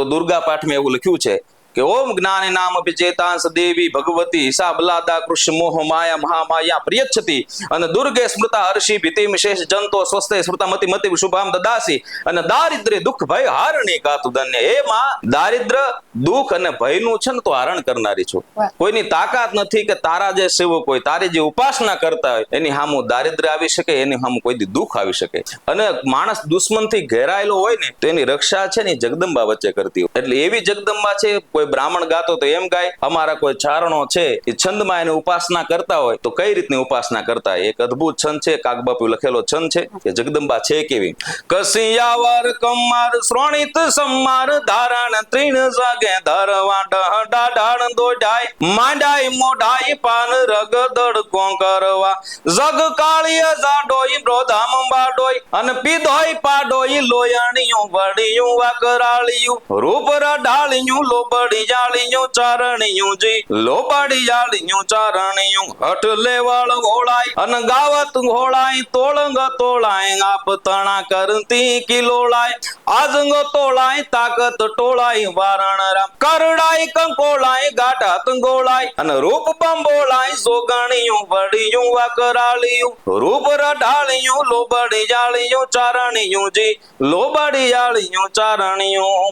તો દુર્ગા પાઠમાં એવું લખ્યું છે કે ઓમ જ્ઞાન નામ વિજેતાંશ દેવી ભગવતી સા બલાદા કૃષ્ણ મોહ માયા મહામાયા પ્રિયચ્છતિ. અને દુર્ગે સ્મૃતા હર્ષિ ભીતિમ શેષ જંતો સ્વસ્તે સ્મૃતા મતિ મતિ શુભામ દદાસી. અને દારિદ્ર્ય દુઃખ ભય હારણી ગાતું ધન્ય. એ માં દારિદ્ર દુઃખ અને ભયનું છે ને તો હરણ કરનારી છું. કોઈની તાકાત નથી કે તારા જે સેવક હોય તારી જે ઉપાસના કરતા હોય એની સામુ દારિદ્ર્ય આવી શકે એની સામુ કોઈ દુઃખ આવી શકે. અને માણસ દુશ્મનથી ઘેરાયેલો હોય ને તો એની રક્ષા છે ને જગદંબા વચ્ચે કરતી હોય. એટલે એવી જગદંબા છે કોઈ બ્રાહ્મણ ગાતો તો એમ ગાય, અમારા કોઈ ચારણો છે, એ છંદમાં એની ઉપાસના કરતા હોય. તો કઈ રીતની ઉપાસના કરતા? હોય એક અદ્ભુત છંદ છે કાગબાપુ લખેલો છંદ છે, કે જગદંબા છે કેવી? કસિયાવર કમાર શ્રોણિત સમાર, ધારણ ત્રીણ જાગે ધરવા ડાળ દોડાય માંડાય મોઢાય પાન રગ દડકો કરવા. જગ કાળીય જાડોય, બ્રોધામ બાડોય, અને પીધોય પાડોય, લોયણિયું, વડિયું, વાકરાળિયું રૂપ રડાળિયું લોબડી જાળિયું ચારણિયું જી લોબડી જાળિયું ચારણિયું. હઠ લેવળ ઘોળાય અન ગાવત ઘોળાય તોળંગ તોળાય, આપ તણા કરતી કિલોળાય. આજંગ તોળાય, તાકત ટોળાય, વારણ રામ કરડાય, કંકોળાય ગાઢા તંગોળાય અન રૂપ બંબોળાય સોગણિયું, વડિયું, વાકરાળિયું. રૂપ રઢાળિયું, લોબડી જાળિયું ચારણિયું જી, લોબડી જાળિયું ચારણિયું.